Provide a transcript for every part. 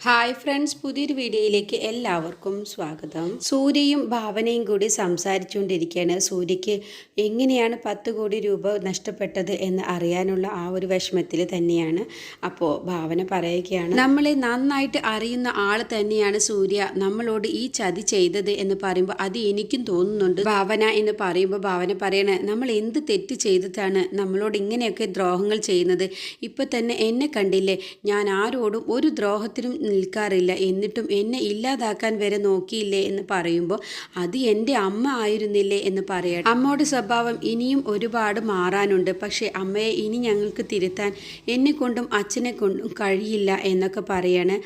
Hi friends പുതിയൊരു വീഡിയോയിലേക്ക് എല്ലാവർക്കും സ്വാഗതം. സൂര്യയും ഭാവനയും കൂടി സംസാരിച്ചുകൊണ്ടിരിക്കുകയാണ്. സൂര്യയ്ക്ക് എങ്ങനെയാണ് പത്ത് കോടി രൂപ നഷ്ടപ്പെട്ടത് എന്ന് അറിയാനുള്ള ആ ഒരു വിഷമത്തിൽ തന്നെയാണ് അപ്പോൾ ഭാവന പറയുകയാണ്. നമ്മളെ നന്നായിട്ട് അറിയുന്ന ആൾ തന്നെയാണ് സൂര്യ. നമ്മളോട് ഈ ചതി ചെയ്തത് എന്ന് പറയുമ്പോൾ അത് എനിക്കും തോന്നുന്നുണ്ട്. ഭാവന എന്ന് പറയുമ്പോൾ ഭാവന പറയണ നമ്മൾ എന്ത് തെറ്റ് ചെയ്തിട്ടാണ് നമ്മളോട് ഇങ്ങനെയൊക്കെ ദ്രോഹങ്ങൾ ചെയ്യുന്നത്? ഇപ്പം തന്നെ എന്നെ കണ്ടില്ലേ? ഞാൻ ആരോടും ഒരു ദ്രോഹത്തിനും നിൽക്കാറില്ല. എന്നിട്ടും എന്നെ ഇല്ലാതാക്കാൻ വരെ നോക്കിയില്ലേ എന്ന് പറയുമ്പോൾ അത് എന്റെ അമ്മ ആയിരുന്നില്ലേ എന്ന് പറയട്ടെ അമ്മയുടെ സ്വഭാവം ഇനിയും ഒരുപാട് മാറാനുണ്ട്. പക്ഷേ അമ്മയെ ഇനി ഞങ്ങൾക്ക് തിരുത്താൻ എന്നെ കൊണ്ടും അച്ഛനെ കൊണ്ടും കഴിയില്ല എന്നൊക്കെ പറയാണ്.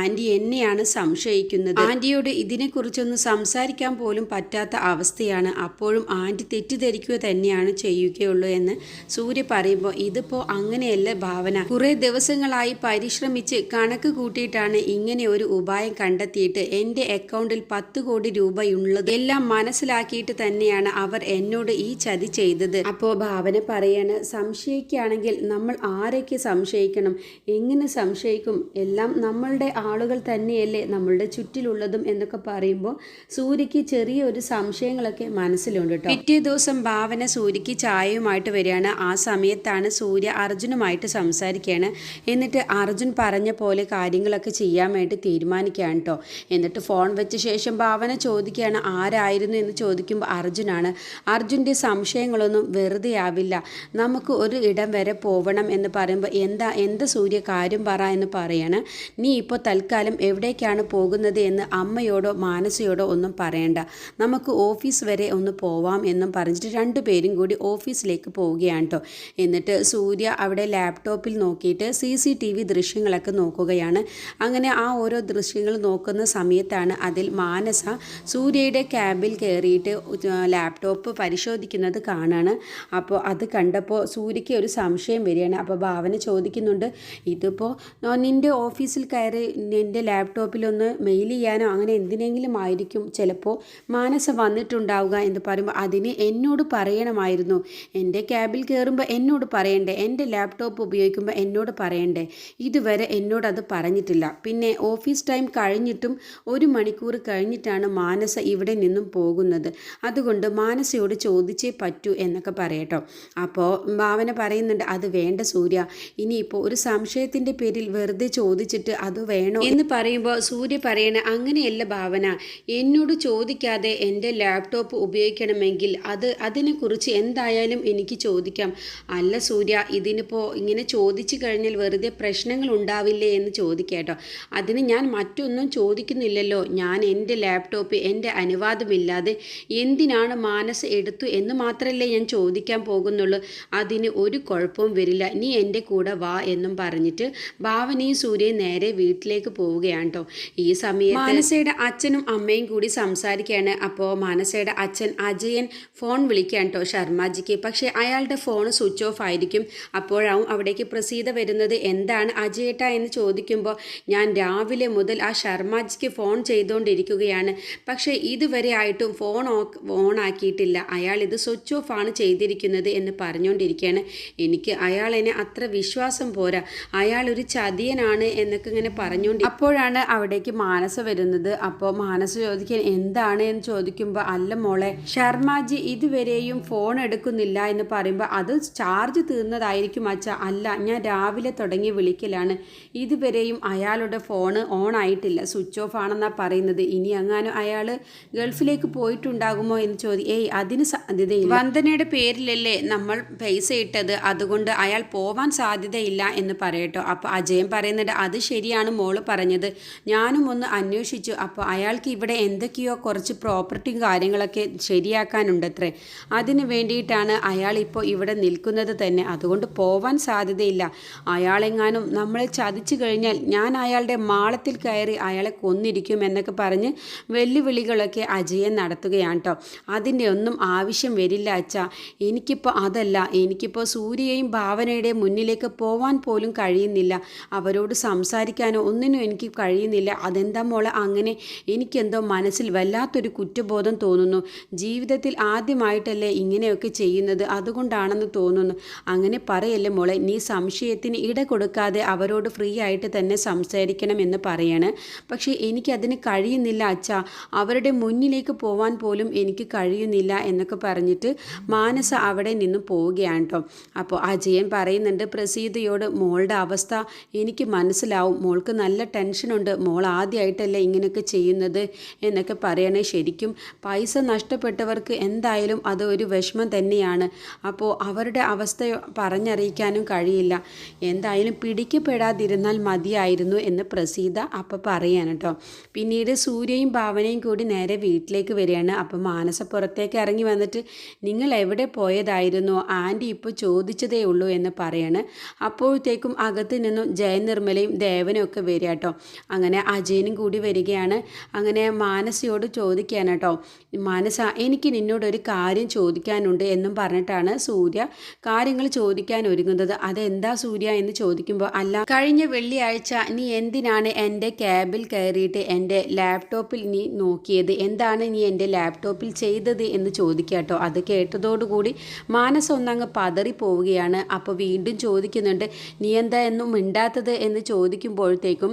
ആന്റി എന്നെയാണ് സംശയിക്കുന്നത്. ആന്റിയോട് ഇതിനെക്കുറിച്ചൊന്നും സംസാരിക്കാൻ പോലും പറ്റാത്ത അവസ്ഥയാണ്. അപ്പോഴും ആന്റി തെറ്റിദ്ധരിക്കുക തന്നെയാണ് ചെയ്യുകയുള്ളൂ എന്ന് സൂര്യ പറയുമ്പോൾ ഇതിപ്പോൾ അങ്ങനെയല്ല ഭാവന. കുറേ ദിവസങ്ങളായി പരിശ്രമിച്ച് കണക്ക് കൂട്ടിയിട്ടാണ് ഇങ്ങനെ ഒരു ഉപായം കണ്ടെത്തിയിട്ട് എന്റെ അക്കൗണ്ടിൽ പത്ത് കോടി രൂപയുള്ളത് എല്ലാം മനസ്സിലാക്കിയിട്ട് തന്നെയാണ് അവർ എന്നോട് ഈ ചതി ചെയ്തത്. അപ്പോൾ ഭാവന പറയാണ് സംശയിക്കുകയാണെങ്കിൽ നമ്മൾ ആരൊക്കെ സംശയിക്കണം? എങ്ങനെ സംശയിക്കും? എല്ലാം നമ്മളുടെ ആളുകൾ തന്നെയല്ലേ നമ്മളുടെ ചുറ്റിലുള്ളതും എന്നൊക്കെ പറയുമ്പോൾ സൂര്യക്ക് ചെറിയ ഒരു സംശയങ്ങളൊക്കെ മനസ്സിലുണ്ട് കേട്ടോ. പിറ്റേ ദിവസം ഭാവന സൂര്യക്ക് ചായയുമായിട്ട് വരികയാണ്. ആ സമയത്താണ് സൂര്യ അർജുനുമായിട്ട് സംസാരിക്കുകയാണ്. എന്നിട്ട് അർജുൻ പറഞ്ഞ പോലെ കാര്യങ്ങളൊക്കെ ചെയ്യാൻ വേണ്ടി തീരുമാനിക്കുകയാണ് കേട്ടോ എന്നിട്ട് ഫോൺ വെച്ച ശേഷം ഭാവന ചോദിക്കുകയാണ് ആരായിരുന്നു? എന്ന് ചോദിക്കുമ്പോൾ അർജുനാണ്. അർജുന്റെ സംശയങ്ങളൊന്നും വെറുതെ ആവില്ല. നമുക്ക് ഒരു ഇടം വരെ പോവണം എന്ന് പറയുമ്പോൾ എന്താ എന്ത് സൂര്യ കാര്യം പറ എന്ന് പറയാണ്. നീ ഇപ്പോൾ തൽക്കാലം എവിടേക്കാണ് പോകുന്നത്? എന്ന് അമ്മയോടോ മാനസയോടോ ഒന്നും പറയണ്ട. നമുക്ക് ഓഫീസ് വരെ ഒന്ന് പോവാം എന്നും പറഞ്ഞിട്ട് രണ്ടു പേരും കൂടി ഓഫീസിലേക്ക് പോവുകയാണ് കേട്ടോ എന്നിട്ട് സൂര്യ അവിടെ ലാപ്ടോപ്പിൽ നോക്കിയിട്ട് സി സി ടി വി ദൃശ്യങ്ങളൊക്കെ നോക്കുകയാണ്. അങ്ങനെ ആ ഓരോ ദൃശ്യങ്ങൾ നോക്കുന്ന സമയത്താണ് അതിൽ മാനസ സൂര്യയുടെ ക്യാബിൽ കയറിയിട്ട് ലാപ്ടോപ്പ് പരിശോധിക്കുന്നത് കാണാണ്. അപ്പോൾ അത് കണ്ടപ്പോൾ സൂര്യയ്ക്ക് ഒരു സംശയം വരികയാണ്. അപ്പോൾ ഭാവന ചോദിക്കുന്നുണ്ട് ഇതിപ്പോൾ നിന്റെ ഓഫീസിൽ കയറി നിന്റെ ലാപ്ടോപ്പിലൊന്ന് മെയിൽ ചെയ്യാനോ? അങ്ങനെ എന്തിനെങ്കിലും ആയിരിക്കും ചിലപ്പോൾ മാനസ വന്നിട്ടുണ്ടാവുക എന്ന് പറയുമ്പോൾ അതിന് എന്നോട് പറയണമായിരുന്നു. എന്റെ ക്യാബിൽ കയറുമ്പോൾ എന്നോട് പറയണ്ടേ? എന്റെ ലാപ്ടോപ്പ് ഉപയോഗിക്കുമ്പോൾ എന്നോട് പറയണ്ടേ? ഇതുവരെ എന്നോട് അത് പറഞ്ഞിട്ടില്ല. പിന്നെ ഓഫീസ് ടൈം കഴിഞ്ഞിട്ടും ഒരു മണിക്കൂർ കഴിഞ്ഞിട്ടാണ് മാനസ ഇവിടെ നിന്നും പോകുന്നത്. അതുകൊണ്ട് മാനസയോട് ചോദിച്ചേ പറ്റൂ എന്നൊക്കെ പറയട്ടോ. അപ്പോൾ ഭാവന പറയുന്നുണ്ട് അത് വേണ്ട സൂര്യ. ഇനിയിപ്പോൾ ഒരു സംശയത്തിന്റെ പേരിൽ വെറുതെ ചോദിച്ചിട്ട് അത് വേണോ? എന്ന് പറയുമ്പോൾ സൂര്യ പറയണ അങ്ങനെയല്ല ഭാവന. എന്നോട് ചോദിക്കാതെ എന്റെ ലാപ്ടോപ്പ് ഉപയോഗിക്കണമെങ്കിൽ അത് അതിനെക്കുറിച്ച് എന്തായാലും എനിക്ക് ചോദിക്കാം. അല്ല സൂര്യ ഇതിനിപ്പോൾ ഇങ്ങനെ ചോദിച്ചു കഴിഞ്ഞാൽ വെറുതെ പ്രശ്നങ്ങൾ ഉണ്ടാവില്ലേ? എന്ന് ചോദിക്കേട്ടോ. അതിന് ഞാൻ മറ്റൊന്നും ചോദിക്കുന്നില്ലല്ലോ. ഞാൻ എന്റെ ലാപ്ടോപ്പ് എന്റെ അനുവാദമില്ലാതെ എന്തിനാണ് മാനസ് എടുത്തു എന്ന് മാത്രമല്ലേ ഞാൻ ചോദിക്കാൻ പോകുന്നുള്ളൂ. അതിന് ഒരു കുഴപ്പവും വരില്ല. നീ എന്റെ കൂടെ വാ എന്നും പറഞ്ഞിട്ട് ഭാവനയും സൂര്യയും നേരെ വീട്ടിലേക്ക് പോവുകയാണ് കേട്ടോ ഈ സമയത്ത് മാനസയുടെ അച്ഛനും അമ്മയും കൂടി സംസാരിക്കുകയാണ്. അപ്പോൾ മാനസയുടെ അച്ഛൻ അജയൻ ഫോൺ വിളിക്കുകയാണ് കേട്ടോ ശർമാജിക്ക്. പക്ഷേ അയാളുടെ ഫോൺ സ്വിച്ച് ഓഫ് ആയിരിക്കും. അപ്പോഴാവും അവിടേക്ക് പ്രസീത വരുന്നത്. എന്താണ് അജയേട്ട എന്ന് ചോദിക്കുമ്പോൾ ഞാൻ രാവിലെ മുതൽ ആ ശർമാജിക്ക് ഫോൺ ചെയ്തുകൊണ്ടിരിക്കുകയാണ് പക്ഷേ ഇതുവരെ ആയിട്ടും ഫോൺ ഓൺ ആക്കിയിട്ടില്ല. അയാൾ ഇത് സ്വിച്ച് ഓഫ് ആണ് ചെയ്തിരിക്കുന്നത് എന്ന് പറഞ്ഞുകൊണ്ടിരിക്കുകയാണ് എനിക്ക് അയാളെന്നെ അത്ര വിശ്വാസം പോരാ. അയാൾ ഒരു ചതിയനാണ് എന്നൊക്കെ ഇങ്ങനെ പറഞ്ഞുകൊണ്ട് അപ്പോഴാണ് അവിടേക്ക് മാനസ വരുന്നത്. അപ്പോൾ മാനസ ചോദിക്കാൻ എന്താണ് എന്ന് ചോദിക്കുമ്പോൾ അല്ല മോളെ ശർമാജി ഇതുവരെയും ഫോൺ എടുക്കുന്നില്ല എന്ന് പറയുമ്പോൾ അത് ചാർജ് തീർന്നതായിരിക്കും അച്ഛ. അല്ല ഞാൻ രാവിലെ തുടങ്ങി വിളിക്കലാണ്. ഇതുവരെയും അയാളുടെ ഫോണ് ഓൺ ആയിട്ടില്ല സ്വിച്ച് ഓഫ് ആണെന്നാണ് പറയുന്നത്. ഇനി അങ്ങാനും അയാൾ ഗൾഫിലേക്ക് പോയിട്ടുണ്ടാകുമോ എന്ന് ചോദി ഏയ് അതിന് സാധ്യതയില്ല. വന്ദനയുടെ പേരിലല്ലേ നമ്മൾ പൈസ ഇട്ടത്? അതുകൊണ്ട് അയാൾ പോവാൻ സാധ്യതയില്ല എന്ന് പറയട്ടോ. അപ്പോൾ അജയൻ പറയുന്നുണ്ട് അത് ശരിയാണ് മോൾ പറഞ്ഞത്. ഞാനും ഒന്ന് അന്വേഷിച്ചു. അപ്പോൾ അയാൾക്ക് ഇവിടെ എന്തൊക്കെയോ കുറച്ച് പ്രോപ്പർട്ടിയും കാര്യങ്ങളൊക്കെ ശരിയാക്കാനുണ്ടത്രേ. അതിന് വേണ്ടിയിട്ടാണ് അയാൾ ഇപ്പോൾ ഇവിടെ നിൽക്കുന്നത് തന്നെ. അതുകൊണ്ട് പോവാൻ സാധ്യതയില്ല. അയാളെങ്ങാനും നമ്മളെ ചതിച്ചു കഴിഞ്ഞാൽ ഞാൻ അയാളുടെ മാളത്തിൽ കയറി അയാളെ കൊന്നിരിക്കും എന്നൊക്കെ പറഞ്ഞ് വെല്ലുവിളികളൊക്കെ അജയൻ നടത്തുകയാണ് കേട്ടോ അതിന്റെ ഒന്നും ആവശ്യം വരില്ല അച്ഛ. എനിക്കിപ്പോൾ അതല്ല. എനിക്കിപ്പോൾ സൂര്യയും ഭാവനയുടെ മുന്നിലേക്ക് പോവാൻ പോലും കഴിയുന്നില്ല. അവരോട് സംസാരിക്കാനോ ഒന്നിനും എനിക്ക് കഴിയുന്നില്ല. അതെന്താ മോളെ അങ്ങനെ? എനിക്കെന്തോ മനസ്സിൽ വല്ലാത്തൊരു കുറ്റബോധം തോന്നുന്നു. ജീവിതത്തിൽ ആദ്യമായിട്ടല്ലേ ഇങ്ങനെയൊക്കെ ചെയ്യുന്നത്. അതുകൊണ്ടാണെന്ന് തോന്നുന്നു. അങ്ങനെ പറയല്ലേ മോളെ? നീ സംശയത്തിന് ഇട കൊടുക്കാതെ അവരോട് ഫ്രീ ആയിട്ട് തന്നെ സംസാരിക്കും സംസാരിക്കണം എന്ന് പറയാണ്. പക്ഷേ എനിക്കതിന് കഴിയുന്നില്ല അച്ഛ. അവരുടെ മുന്നിലേക്ക് പോവാൻ പോലും എനിക്ക് കഴിയുന്നില്ല എന്നൊക്കെ പറഞ്ഞിട്ട് മാനസ അവിടെ നിന്ന് പോവുകയാണ് കേട്ടോ. അപ്പോൾ അജയൻ പറയുന്നുണ്ട് പ്രസീതയോട് മോളുടെ അവസ്ഥ എനിക്ക് മനസ്സിലാവും. മോൾക്ക് നല്ല ടെൻഷനുണ്ട്. മോൾ ആദ്യമായിട്ടല്ലേ ഇങ്ങനെയൊക്കെ ചെയ്യുന്നത് എന്നൊക്കെ പറയണേ ശരിക്കും. പൈസ നഷ്ടപ്പെട്ടവർക്ക് എന്തായാലും അത് ഒരു വിഷമം തന്നെയാണ്. അപ്പോൾ അവരുടെ അവസ്ഥ പറഞ്ഞറിയിക്കാനും കഴിയില്ല. എന്തായാലും പിടിക്കപ്പെടാതിരുന്നാൽ മതിയായിരുന്നു എന്ന് പ്രസീത അപ്പം പറയാണ് കേട്ടോ. പിന്നീട് സൂര്യയും ഭാവനയും കൂടി നേരെ വീട്ടിലേക്ക് വരികയാണ്. അപ്പം മാനസ പുറത്തേക്ക് ഇറങ്ങി വന്നിട്ട് നിങ്ങൾ എവിടെ പോയതായിരുന്നു? ആന്റി ഇപ്പോൾ ചോദിച്ചതേ ഉള്ളൂ എന്ന് പറയാണ്. അപ്പോഴത്തേക്കും അകത്ത് നിന്നും ജയനിർമ്മലയും ദേവനും ഒക്കെ വരിക കേട്ടോ. അങ്ങനെ അജയനും കൂടി വരികയാണ്. അങ്ങനെ മാനസയോട് ചോദിക്കുകയാണ് കേട്ടോ. മാനസ എനിക്ക് നിന്നോടൊരു കാര്യം ചോദിക്കാനുണ്ട് എന്നും പറഞ്ഞിട്ടാണ് സൂര്യ കാര്യങ്ങൾ ചോദിക്കാൻ ഒരുങ്ങുന്നത്. അതെന്താ സൂര്യ? എന്ന് ചോദിക്കുമ്പോൾ അല്ല കഴിഞ്ഞ വെള്ളിയാഴ്ച നീ എന്തിനാണ് എന്റെ ക്യാബിൽ കയറിയിട്ട് എന്റെ ലാപ്ടോപ്പിൽ നീ നോക്കിയത്? എന്താണ് നീ എന്റെ ലാപ്ടോപ്പിൽ ചെയ്തത് എന്ന് ചോദിക്കാട്ടോ. കേട്ടോ അത് കേട്ടതോടുകൂടി മാനസൊന്നങ്ങ് പതറി പോവുകയാണ്. അപ്പോൾ വീണ്ടും ചോദിക്കുന്നുണ്ട് നീ എന്താ എന്നും മിണ്ടാത്തത്? എന്ന് ചോദിക്കുമ്പോഴത്തേക്കും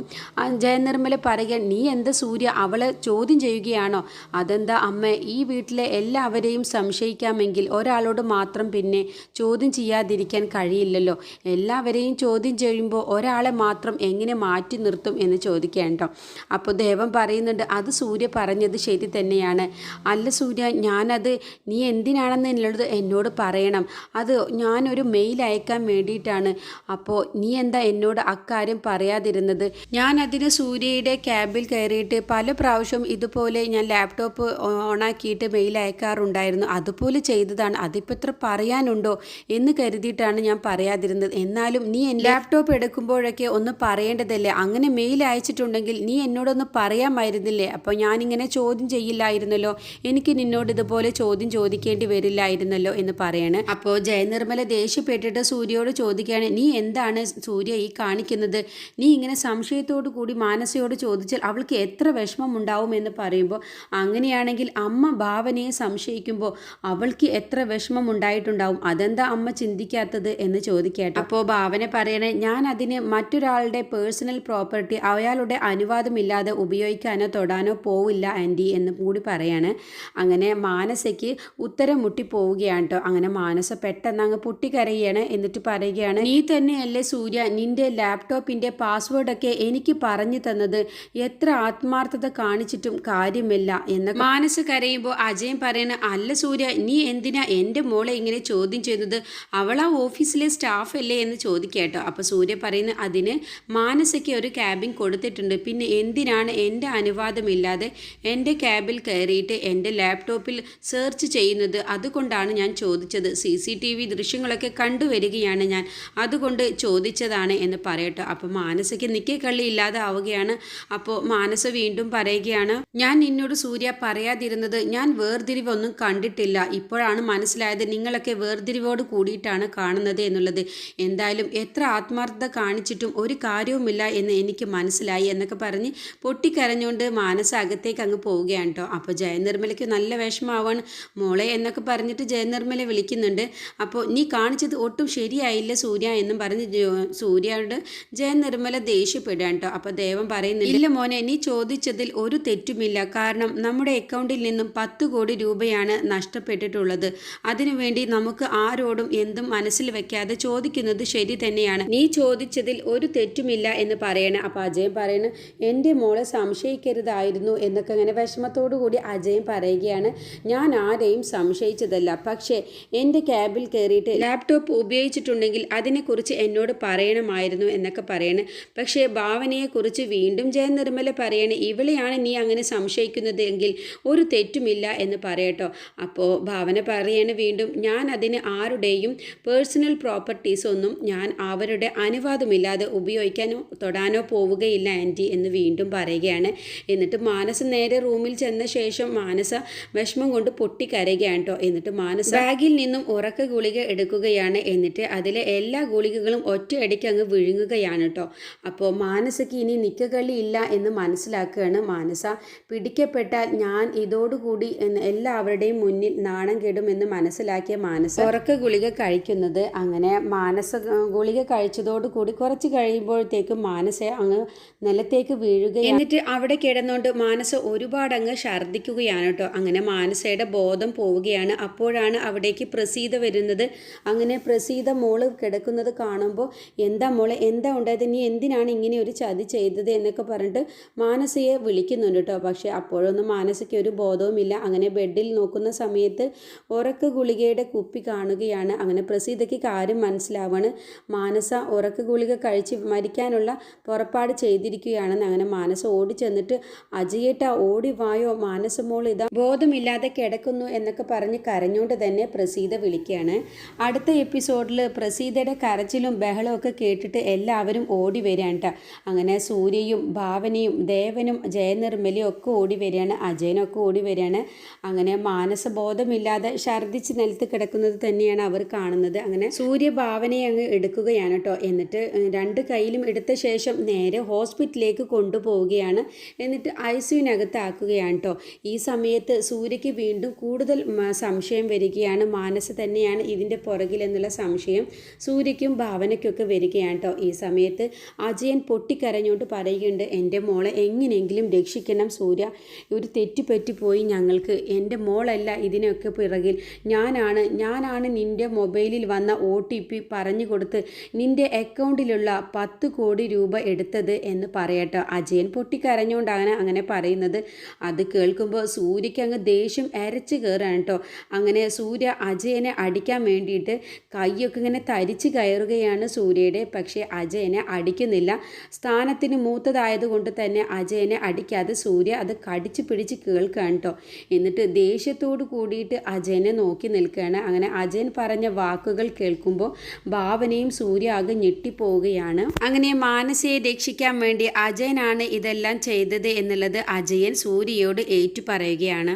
ജയനിർമ്മല പറയുക നീ എന്താ സൂര്യ? അവളെ ചോദ്യം ചെയ്യുകയാണോ? അതെന്താ അമ്മ ഈ വീട്ടിലെ എല്ലാവരെയും സംശയിക്കാമെങ്കിൽ ഒരാളോട് മാത്രം പിന്നെ ചോദ്യം ചെയ്യാതിരിക്കാൻ കഴിയില്ലല്ലോ. എല്ലാവരെയും ചോദ്യം ചെയ്യുമ്പോൾ ഒരാളെ മാത്രം എങ്ങനെ മാറ്റി? നിർത്തും എന്ന് ചോദിക്കേണ്ടോ അപ്പോൾ ദേവൻ പറയുന്നുണ്ട് അത് സൂര്യ പറഞ്ഞത് ശരി തന്നെയാണ്. അല്ല സൂര്യ ഞാനത് നീ എന്തിനാണെന്ന് എന്നുള്ളത് എന്നോട് പറയണം. അത് ഞാനൊരു മെയിൽ അയക്കാൻ വേണ്ടിയിട്ടാണ്. അപ്പോൾ നീ എന്താ എന്നോട് അക്കാര്യം പറയാതിരുന്നത്? ഞാൻ സൂര്യയുടെ ക്യാബിൽ കയറിയിട്ട് പല പ്രാവശ്യം ഇതുപോലെ ഞാൻ ലാപ്ടോപ്പ് ഓണാക്കിയിട്ട് മെയിൽ അയക്കാറുണ്ടായിരുന്നു. അതുപോലെ ചെയ്തതാണ്. അതിപ്പോൾ ഇത്ര പറയാനുണ്ടോ എന്ന് കരുതിയിട്ടാണ് ഞാൻ പറയാതിരുന്നത്. എന്നാലും നീ ലാപ്ടോപ്പ് എടുക്കുമ്പോഴൊക്കെ ഒന്ന് പറയേണ്ടതല്ലേ? അങ്ങനെ മെയിൽ അയച്ചിട്ടുണ്ടെങ്കിൽ നീ എന്നോടൊന്ന് പറയാമായിരുന്നില്ലേ? അപ്പോൾ ഞാനിങ്ങനെ ചോദ്യം ചെയ്യില്ലായിരുന്നല്ലോ. എനിക്ക് നിന്നോട് ഇതുപോലെ ചോദ്യം ചോദിക്കേണ്ടി വരില്ലായിരുന്നല്ലോ എന്ന് പറയാണ്. അപ്പോൾ ജയനിർമ്മല ദേഷ്യപ്പെട്ടിട്ട് സൂര്യയോട് ചോദിക്കുകയാണ് നീ എന്താണ് സൂര്യ ഈ കാണിക്കുന്നത്? നീ ഇങ്ങനെ സംശയത്തോടു കൂടി മാനസയോട് ചോദിച്ചാൽ അവൾക്ക് എത്ര വിഷമം ഉണ്ടാവും എന്ന് പറയുമ്പോൾ അങ്ങനെയാണെങ്കിൽ അമ്മ ഭാവനയെ സംശയിക്കുമ്പോൾ അവൾക്ക് എത്ര വിഷമം ഉണ്ടായിട്ടുണ്ടാവും? അതെന്താ അമ്മ ചിന്തിക്കാത്തത്? എന്ന് ചോദിക്കട്ടെ. അപ്പോൾ ഭാവന പറയണേ ഞാൻ അതിന് മറ്റൊരാളുടെ പേഴ്സണൽ പ്രോപ്പർട്ടി അയാളുടെ അനുവാദമില്ലാതെ ഉപയോഗിക്കാനോ തൊടാനോ പോവില്ല ആന്റി എന്ന് കൂടി പറയാണ്. അങ്ങനെ മാനസയ്ക്ക് ഉത്തരം മുട്ടി പോവുകയാണ് കേട്ടോ അങ്ങനെ മാനസ പെട്ടെന്ന് അങ്ങ് പൊട്ടിക്കരയാണ് എന്നിട്ട് പറയുകയാണ് നീ തന്നെയല്ലേ സൂര്യ നിന്റെ ലാപ്ടോപ്പിന്റെ പാസ്വേഡൊക്കെ എനിക്ക് പറഞ്ഞു തന്നത്. എത്ര ആത്മാർത്ഥത കാണിച്ചിട്ടും കാര്യമില്ല എന്ന് മാനസ് കരയുമ്പോൾ അജയൻ പറയണ അല്ല സൂര്യ നീ എന്തിനാ എന്റെ മോളെ ഇങ്ങനെ ചോദ്യം അവൾ ആ ഓഫീസിലെ സ്റ്റാഫ് അല്ലേ എന്ന് ചോദിക്കേട്ടോ അപ്പോൾ സൂര്യ പറയുന്ന അതിന് മാനസയ്ക്ക് ഒരു ക്യാബിൻ കൊടുത്തിട്ടുണ്ട്. പിന്നെ എന്തിനാണ് എന്റെ അനുവാദമില്ലാതെ എന്റെ ക്യാബിൽ കയറിയിട്ട് എന്റെ ലാപ്ടോപ്പിൽ സെർച്ച് ചെയ്യുന്നത്? അതുകൊണ്ടാണ് ഞാൻ ചോദിച്ചത്. സി സി ടി വി ദൃശ്യങ്ങളൊക്കെ കണ്ടുവരികയാണ് ഞാൻ. അതുകൊണ്ട് ചോദിച്ചതാണ് എന്ന് പറയട്ടോ. അപ്പോൾ മാനസയ്ക്ക് ഇല്ലാതെ ആവുകയാണ്. അപ്പോൾ മാനസ വീണ്ടും പറയുകയാണ് ഞാൻ നിന്നോട് സൂര്യ പറയാതിരുന്നത് ഞാൻ വേർതിരിവൊന്നും കണ്ടിട്ടില്ല. ഇപ്പോഴാണ് മനസ്സിലായത് നിങ്ങളൊക്കെ വേർതിരിവോട് കൂടിയിട്ടാണ് കാണുന്നത് എന്നുള്ളത്. എന്തായാലും എത്ര ആത്മാർത്ഥത കാണിച്ചിട്ടും ഒരു കാര്യവുമില്ല എന്ന് എനിക്ക് മനസ്സിലായി എന്നൊക്കെ പറഞ്ഞ് പൊട്ടിക്കരഞ്ഞുകൊണ്ട് മാനസ അകത്തേക്ക് അങ്ങ് പോവുകയാണ് കേട്ടോ അപ്പോൾ ജയനിർമ്മലയ്ക്ക് നല്ല വിഷമാവാണ് മോളെ എന്നൊക്കെ പറഞ്ഞിട്ട് ജയനിർമ്മല വിളിക്കുന്നുണ്ട്. അപ്പോൾ നീ കാണിച്ചത് ഒട്ടും ശരിയായില്ല സൂര്യ എന്നും പറഞ്ഞ് സൂര്യയോട് ജയനിർമ്മല ദേഷ്യപ്പെടുകയാണ് കേട്ടോ അപ്പോൾ ദേവൻ പറയുന്നില്ല ഇല്ല മോനെ നീ ചോദിച്ചതിൽ ഒരു തെറ്റുമില്ല. കാരണം നമ്മുടെ അക്കൗണ്ടിൽ നിന്നും പത്ത് കോടി രൂപയാണ് നഷ്ടപ്പെട്ടിട്ടുള്ളത്. അതിനുവേണ്ടി നമുക്ക് ആരോടും എന്തും മനസ്സിൽ വെക്കാതെ ചോദിക്കുന്നത് ശരി തന്നെയാണ്. നീ ചോദിച്ചതിൽ ഒരു തെറ്റുമില്ല എന്ന് പറയണേ. അപ്പോൾ അജയൻ പറയണ എന്റെ മോളെ സംശയിക്കരുതായിരുന്നു എന്നൊക്കെ അങ്ങനെ വിഷമത്തോടു കൂടി അജയൻ പറയുകയാണ്. ഞാൻ ആരെയും സംശയിച്ചതല്ല. പക്ഷേ എന്റെ ക്യാബിൽ കയറിയിട്ട് ലാപ്ടോപ്പ് ഉപയോഗിച്ചിട്ടുണ്ടെങ്കിൽ അതിനെക്കുറിച്ച് എന്നോട് പറയണമായിരുന്നു എന്നൊക്കെ പറയണേ. പക്ഷേ ഭാവനയെക്കുറിച്ച് വീണ്ടും ജയ നിർമ്മല പറയണേ ഇവളെയാണ് നീ അങ്ങനെ സംശയിക്കുന്നത് എങ്കിൽ ഒരു തെറ്റുമില്ല എന്ന് പറയട്ടോ. അപ്പോൾ ഭാവന പറയണ വീണ്ടും ഞാൻ അതിന് ആരുടെയും പേഴ്സണൽ പ്രോപ്പർട്ടീസ് ഒന്നും ഞാൻ അവരുടെ അനുവാദമില്ലാതെ ഉപയോഗിക്കാനോ തൊടാനോ പോവുകയില്ല ആന്റി എന്ന് വീണ്ടും പറയുകയാണ്. എന്നിട്ട് മാനസ നേരെ റൂമിൽ ചെന്ന ശേഷം മാനസ വിഷമം കൊണ്ട് പൊട്ടിക്കരയുകയാണ് കേട്ടോ. എന്നിട്ട് മാനസ ബാഗിൽ നിന്നും ഉറക്ക ഗുളിക എടുക്കുകയാണ്. എന്നിട്ട് അതിലെ എല്ലാ ഗുളികകളും ഒറ്റയടിക്ക് അങ്ങ് വിഴുങ്ങുകയാണ് കേട്ടോ. അപ്പോൾ മാനസയ്ക്ക് ഇനി നിക്കകളി ഇല്ല എന്ന് മനസ്സിലാക്കുകയാണ് മാനസ. പിടിക്കപ്പെട്ടാൽ ഞാൻ ഇതോടുകൂടി എല്ലാവരുടെയും മുന്നിൽ നാണം കെടുമെന്ന് മനസ്സിലാക്കിയ മാനസ ഉറക്ക ഗുളിക കഴിക്കുന്നത്. അങ്ങനെ മാനസ ഗുളിക കഴിച്ചതോടുകൂടി കുറച്ച് കഴിയുമ്പോഴത്തേക്കും മാനസ മാനസ അങ്ങ് നിലത്തേക്ക് വീഴുക എന്നിട്ട് അവിടെ കിടന്നുകൊണ്ട് മാനസ ഒരുപാട് അങ്ങ് ഛർദ്ദിക്കുകയാണ് കേട്ടോ. അങ്ങനെ മാനസയുടെ ബോധം പോവുകയാണ്. അപ്പോഴാണ് അവിടേക്ക് പ്രസീത വരുന്നത്. അങ്ങനെ പ്രസീത മോൾ കിടക്കുന്നത് കാണുമ്പോൾ എന്താ മോൾ എന്താ ഉണ്ടായത്? നീ എന്തിനാണ് ഇങ്ങനെ ഒരു ചതി ചെയ്തത്? എന്നൊക്കെ പറഞ്ഞിട്ട് മാനസയെ വിളിക്കുന്നുണ്ട് കേട്ടോ. പക്ഷേ അപ്പോഴൊന്നും മാനസയ്ക്ക് ഒരു ബോധവുമില്ല അങ്ങനെ ബെഡിൽ നോക്കുന്ന സമയത്ത് ഉറക്ക ഗുളികയുടെ കുപ്പി കാണുകയാണ്. അങ്ങനെ പ്രസീതയ്ക്ക് കാര്യം മനസ്സിലാവാണ്. മാനസ ഉറക്ക ഗുളിക കഴിച്ച് മരിക്കാനുള്ള പുറപ്പാട് ചെയ്തിരിക്കുകയാണെന്ന് അങ്ങനെ മാനസ ഓടി ചെന്നിട്ട് അജയേട്ട ഓടി വായോ മാനസ മോൾ ഇതാ ബോധമില്ലാതെ കിടക്കുന്നു എന്നൊക്കെ പറഞ്ഞ് കരഞ്ഞുകൊണ്ട് തന്നെ പ്രസീത വിളിക്കുകയാണ്. അടുത്ത എപ്പിസോഡിൽ പ്രസീതയുടെ കരച്ചിലും ബഹളവും ഒക്കെ കേട്ടിട്ട് എല്ലാവരും ഓടി വരികയാണ് അങ്ങനെ സൂര്യയും ഭാവനയും ദേവനും ജയനിർമ്മലയും ഒക്കെ ഓടി വരികയാണ് അജയനൊക്കെ ഓടി വരികയാണ്. അങ്ങനെ മാനസബോധമില്ലാതെ ഛർദ്ദിച്ച് നിലത്ത് കിടക്കുന്നത് തന്നെയാണ് അവർ കാണുന്നത്. അങ്ങനെ സൂര്യഭാവനയെ അങ്ങ് എടുക്കുകയാണ് കേട്ടോ എന്നിട്ട് രണ്ട് കയ്യിലും എടുത്ത ശേഷം നേരെ ഹോസ്പിറ്റലിലേക്ക് കൊണ്ടുപോവുകയാണ്. എന്നിട്ട് ഐ സിയുവിനകത്താക്കുകയാണ് കേട്ടോ ഈ സമയത്ത് സൂര്യയ്ക്ക് വീണ്ടും കൂടുതൽ സംശയം വരികയാണ്. മാനസ തന്നെയാണ് ഇതിന്റെ പുറകിൽ എന്നുള്ള സംശയം സൂര്യയ്ക്കും ഭാവനയ്ക്കൊക്കെ വരികയാണ് കേട്ടോ ഈ സമയത്ത് അജയൻ പൊട്ടിക്കരഞ്ഞുകൊണ്ട് പറയുകയുണ്ട് എന്റെ മോളെ എങ്ങനെയെങ്കിലും രക്ഷിക്കണം സൂര്യ. ഒരു തെറ്റുപറ്റിപ്പോയി ഞങ്ങൾക്ക്. എന്റെ മോളല്ല ഇതിനൊക്കെ പിറകിൽ. ഞാനാണ് ഞാനാണ് നിന്റെ മൊബൈലിൽ വന്ന ഒ ടി പി പറഞ്ഞു കൊടുത്ത് നിന്റെ അക്കൗണ്ടിലുള്ള പത്ത് കോടി രൂപ എടുത്തത് എന്ന് പറയട്ടോ. അജയൻ പൊട്ടിക്കരഞ്ഞുകൊണ്ടാണ് അങ്ങനെ പറയുന്നത് അത് കേൾക്കുമ്പോൾ സൂര്യയ്ക്ക് അങ്ങ് ദേഷ്യം അരച്ച് കയറാണ് കേട്ടോ അങ്ങനെ സൂര്യ അജയനെ അടിക്കാൻ വേണ്ടിയിട്ട് കൈയൊക്കെ ഇങ്ങനെ തരിച്ച് കയറുകയാണ് സൂര്യയുടെ. പക്ഷേ അജയനെ അടിക്കുന്നില്ല. സ്ഥാനത്തിന് മൂത്തതായതുകൊണ്ട് തന്നെ അജയനെ അടിക്കാതെ സൂര്യ അത് കടിച്ച് പിടിച്ച് കേൾക്കുകയാണ് കേട്ടോ എന്നിട്ട് ദേഷ്യത്തോട് കൂടിയിട്ട് അജയനെ നോക്കി നിൽക്കുകയാണ്. അങ്ങനെ അജയൻ പറഞ്ഞ വാക്കുകൾ കേൾക്കുമ്പോൾ ഭാവനയും സൂര്യ ആകെ ഞെട്ടിപ്പോവുകയാണ്. അങ്ങനെ മാനസയെ രക്ഷിക്കാൻ വേണ്ടി അജയനാണ് ഇതെല്ലാം ചെയ്തത് എന്നുള്ളത് അജയൻ സൂര്യയോട് ഏറ്റു പറയുകയാണ്.